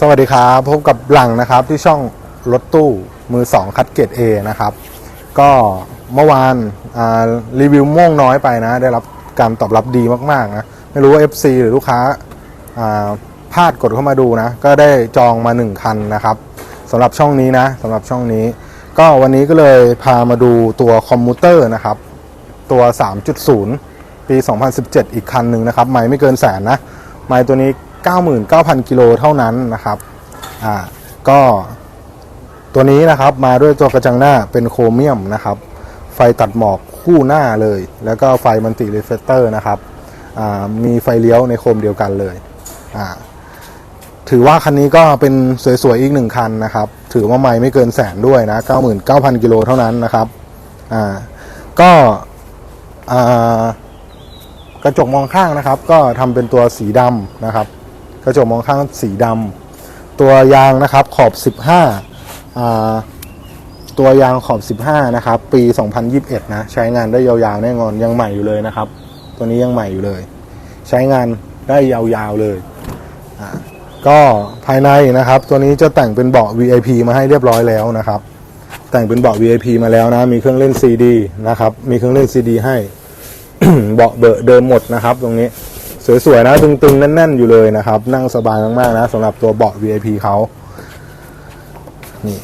สวัสดีครับพบกับหลังนะครับที่ช่องรถตู้มือ 2 คัดเกรด A นะครับ ก็เมื่อวานรีวิวม่วงน้อยไปนะ ได้รับการตอบรับดีมากๆนะไม่รู้ว่า FC หรือลูกค้าพลาดกดเข้ามาดูนะ ก็ได้จองมา 1 คันนะครับสำหรับช่องนี้นะสำหรับช่องนี้ ก็วันนี้ก็เลยพามาดูตัวคอมมูเตอร์นะครับ ตัว 3.0 ปี 2017 อีกคันหนึ่งนะครับ ไม่ไม่เกินแสนนะ ไม้ตัวนี้ 99,000 กิโลเท่านั้นนะครับอ่าก็ตัวนี้นะครับมาด้วยตัวกระจังหน้าเป็นโครเมียมนะครับ ไฟตัดหมอกคู่หน้าเลย แล้วก็ไฟมันติรีเฟเตอร์นะครับอ่ามีไฟเลี้ยวในโคมเดียวกันเลยอ่าถือว่าคันนี้ก็เป็นสวยๆอีกหนึ่งคันนะครับ ถือว่าไม่ไม่เกินแสนด้วยนะ 99,000 กิโลเท่านั้นนะครับอ่าก็อ่ากระจกมองข้างนะครับ ก็ทำเป็นตัวสีดำนะครับ กระจกมองข้างสีดำตัวยางนะครับขอบ 15อาตัวยางขอบ 15 นะครับ ปี 2021 นะ ใช้งานได้ยาวๆแน่นอนยังใหม่อยู่เลยนะครับ ตัวนี้ยังใหม่อยู่เลย ใช้งานได้ยาวๆเลยก็ภายในนะครับ ตัวนี้จะแต่งเป็นเบาะ VIP มาให้เรียบร้อยแล้วนะครับ แต่งเป็นเบาะ VIP มาแล้วนะ มีเครื่องเล่น CD นะครับ มีเครื่องเล่น CD ให้เบาะเบอะเดิมหมดนะครับ ตรงนี้ สวยๆนะตึงๆ แน่นๆ อยู่เลยนะครับ นั่งสบายมากๆนะสำหรับตัวเบาะ VIP เขานี่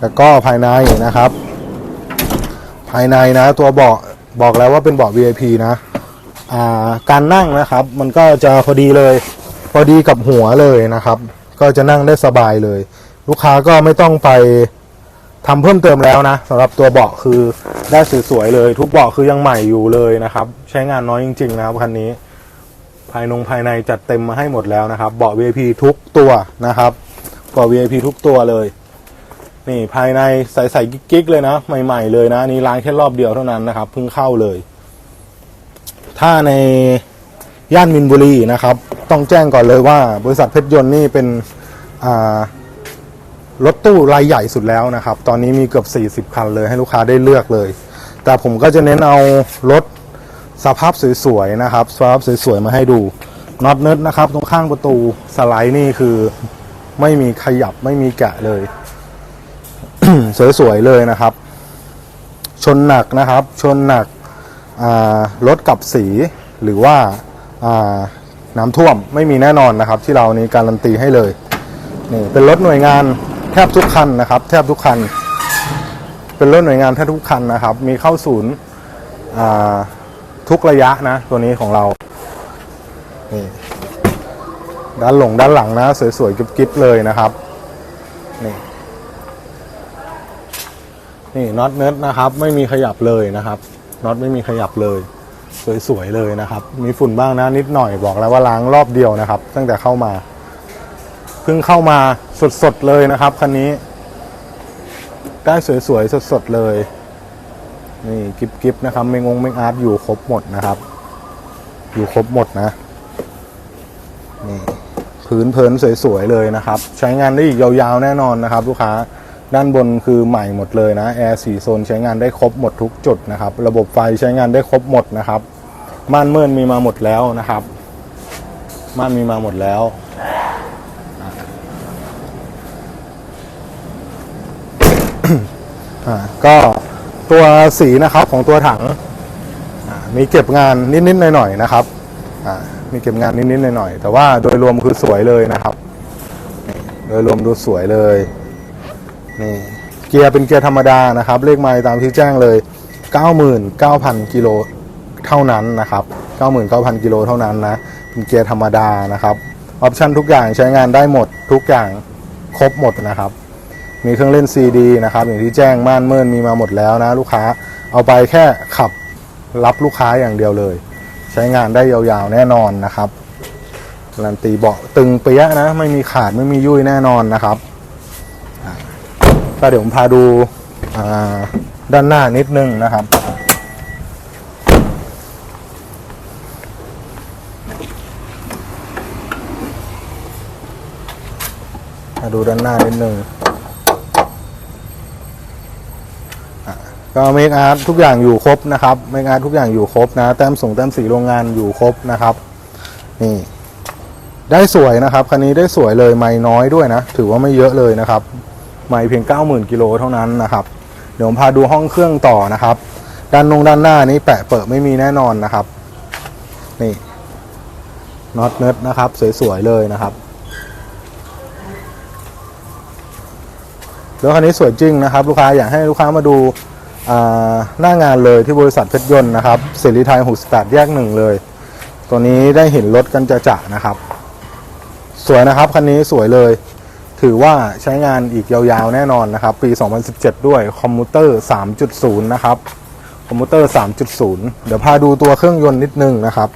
แล้วก็ภายในนะครับ ภายในนะ ตัวเบาะบอกแล้วว่าเป็นเบาะ VIP นะอ่าการนั่งนะครับ มันก็จะพอดีเลย พอดีกับหัวเลยนะครับ ก็จะนั่งได้สบายเลย ลูกค้าก็ไม่ต้องไปทำเพิ่มเติมแล้วนะสำหรับตัวเบาะคือได้สวยๆเลย ทุกเบาะคือยังใหม่อยู่เลยนะครับ ใช้งานน้อยจริง ๆ นะครับคันนี้ ภายนงภายในจัดเต็มมาให้หมดแล้วนะครับ เบาะ VIP ทุกตัวนะครับเบาะ VIP ทุกตัวเลย นี่ภายในใสๆกิ๊กๆเลยนะ ใหม่ ๆ เลยนะนี่ล้างแค่รอบเดียวเท่านั้นนะครับเพิ่งเข้าเลย ถ้าในย่านมินบุรีนะครับ ต้องแจ้งก่อนเลยว่า บริษัทเพชรยนต์นี่เป็นรถตู้รายใหญ่สุดแล้วนะครับ ตอนนี้มีเกือบ 40 คันเลยให้ลูกค้าได้เลือกเลย แต่ผมก็จะเน้นเอารถ สภาพสวยๆนะครับสภาพสวยๆมาให้ดูน็อตเนิร์ดนะครับ ตรงข้างประตูสไลด์นี่คือไม่มีขยับไม่มีแกะเลย สวยๆเลยนะครับ ชนหนักนะครับ ชนหนักรถกับสีหรือว่าาน้ำท่วมไม่มีแน่นอนนะครับ ที่เรานี้การันตีให้เลยนี่เป็นรถหน่วยงานแทบทุกคันนะครับ แทบทุกคัน เป็นรถหน่วยงานแทบทุกคันนะครับ มีเข้าศูนย์ ทุกระยะนะ ตัวนี้ของเรา นี่ ด้านหลงด้านหลังนะ สวยๆกิ๊บๆเลยนะครับ นี่ นี่น็อตเนิร์ดนะครับ ไม่มีขยับเลยนะครับน็อตไม่มีขยับเลย สวยๆเลยนะครับ มีฝุ่นบ้างนะนิดหน่อยบอกแล้วว่าล้างรอบเดียวนะครับ ตั้งแต่เข้ามาเพิ่งเข้ามาสดๆเลยนะครับคันนี้ได้สวยๆสดๆเลย นี่กิบๆนะครับเมงงเมงอาร์ตอยู่ครบหมดนะครับ อยู่ครบหมดนะนี่พื้นเพลินสวยๆเลยนะครับ ใช้งานได้อีกยาวๆแน่นอนนะครับ ลูกค้าด้านบนคือใหม่หมดเลยนะแอร์สีโซนใช้งานได้ครบหมดทุกจุดนะครับ ระบบไฟใช้งานได้ครบหมดนะครับม่านเมื่นมีมาหมดแล้วนะครับม่านมีมาหมดแล้วอ่าก็ ตัวสีนะครับของตัวถังมีเก็บงานนิดๆหน่อยๆนะครับมีเก็บงานนิดๆหน่อยๆแต่ว่าโดยรวมคือสวยเลยนะครับ โดยรวมดูสวยเลยนี่เกียร์เป็นเกียร์ธรรมดานะครับ เลขไมล์ตามที่แจ้งเลย 99,000 กิโลเท่านั้นนะครับ 99,000 กิโลเท่านั้นนะเป็นเกียร์ธรรมดานะครับออปชันทุกอย่างใช้งานได้หมดทุกอย่างครบหมดนะครับ มีเครื่องเล่น CD นะครับอย่างที่แจ้งม่านเมินมีมาหมดแล้วนะลูกค้าเอาไปแค่ขับรับลูกค้าอย่างเดียวเลย ใช้งานได้ยาวๆแน่นอนนะครับรันตีเบาะตึงเปียะนะ ไม่มีขาดไม่มียุ่ยแน่นอนนะครับก็เดี๋ยวผมพาดูาด้านหน้านิดนึงนะครับมาดูด้านหน้านิดนึงอะ ก็เมคอาร์ตทุกอย่างอยู่ครบนะครับเมคอาร์ตทุกอย่างอยู่ครบนะแต้มส่งแต้มสีโรงงานอยู่ครบนะครับ นี่ ได้สวยนะครับคันนี้ได้สวยเลยไม่น้อยด้วยนะ ถือว่าไม่เยอะเลยนะครับ ไม่เพียง 90,000กิโลเท่านั้นนะครับ เดี๋ยวผมพาดูห้องเครื่องต่อนะครับ ด้านนงด้านหน้านี้แปะเปิดไม่มีแน่นอนนะครับ นี่น็อตเนิร์ดนะครับ สวยๆเลยนะครับรถคันนี้สวยจริงนะครับ ลูกค้าอยากให้ลูกค้ามาดู หน้างานเลยที่บริษัทเพชรยนต์นะครับเสรีไทย68 แยกหนึ่งเลย ตัวนี้ได้เห็นรถกันจะจะๆนะครับ สวยนะครับคันนี้สวยเลย ถือว่าใช้งานอีกยาวๆแน่นอนนะครับ ปี 2017 ด้วยคอมพิวเตอร์ 3.0 นะครับคอมพิวเตอร์ 3.0 เดี๋ยวพาดูตัวเครื่องยนต์นิดนึงนะครับ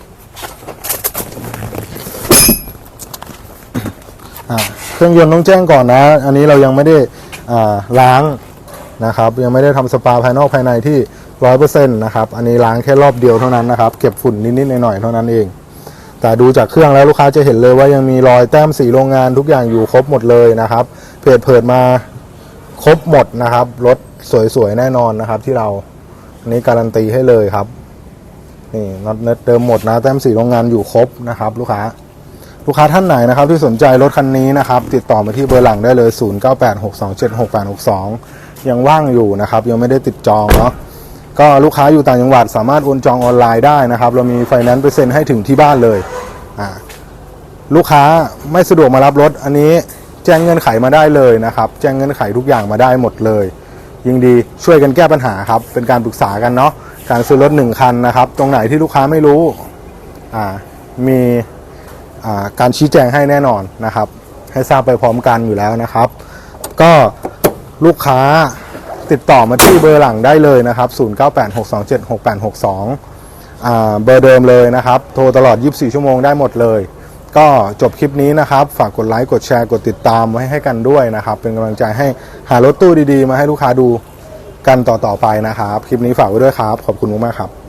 เครื่องยนต์ต้องแจ้งก่อนนะ อันนี้เรายังไม่ได้ล้าง นะครับยังไม่ได้ทำสปาภายนอกภายในที่100%นะครับอันนี้ล้างแค่รอบเดียวเท่านั้นนะครับเก็บฝุ่นนิดๆหน่อยๆเท่านั้นเอง แต่ดูจากเครื่องแล้วลูกค้าจะเห็นเลยว่ายังมีรอยแต้มสีโรงงานทุกอย่างอยู่ครบหมดเลยนะครับเพจเปิดมาครบหมดนะครับรถสวยๆแน่นอนนะครับที่เราอันนี้การันตีให้เลยครับนี่น็อตเน็ตเดิมหมดนะแต้มสีโรงงานอยู่ครบนะครับ ลูกค้าลูกค้าท่านไหนนะครับที่สนใจรถคันนี้นะครับ ติดต่อมาที่เบอร์หลังได้เลย 0986276862 ยังว่างอยู่นะครับ ยังไม่ได้ติดจองเนาะก็ลูกค้าอยู่ต่างจังหวัดสามารถโอนจองออนไลน์ได้นะครับ เรามีไฟแนนซ์เปอร์เซ็นต์ให้ถึงที่บ้านเลยอ่าลูกค้าไม่สะดวกมารับรถ อันนี้แจ้งเงื่อนไขมาได้เลยนะครับ แจ้งเงื่อนไขทุกอย่างมาได้หมดเลย ยิ่งดีช่วยกันแก้ปัญหาครับ เป็นการปรึกษากันเนาะการซื้อรถหนึ่งคันนะครับ ตรงไหนที่ลูกค้าไม่รู้อ่ามีอ่าการชี้แจงให้แน่นอนนะครับ ให้ทราบไปพร้อมกันอยู่แล้วนะครับ ก็ ลูกค้าติดต่อมาที่เบอร์หลังได้เลยนะครับ 0986276862 เบอร์เดิมเลยนะครับ โทรตลอด 24 ชั่วโมงได้หมดเลย ก็จบคลิปนี้นะครับ ฝากกดไลค์ กดแชร์ กดติดตามไว้ให้กันด้วยนะครับ เป็นกำลังใจให้หารถตู้ดีๆ มาให้ลูกค้าดูกันต่อๆไปนะครับ คลิปนี้ฝากไว้ด้วยครับ ขอบคุณมากๆครับ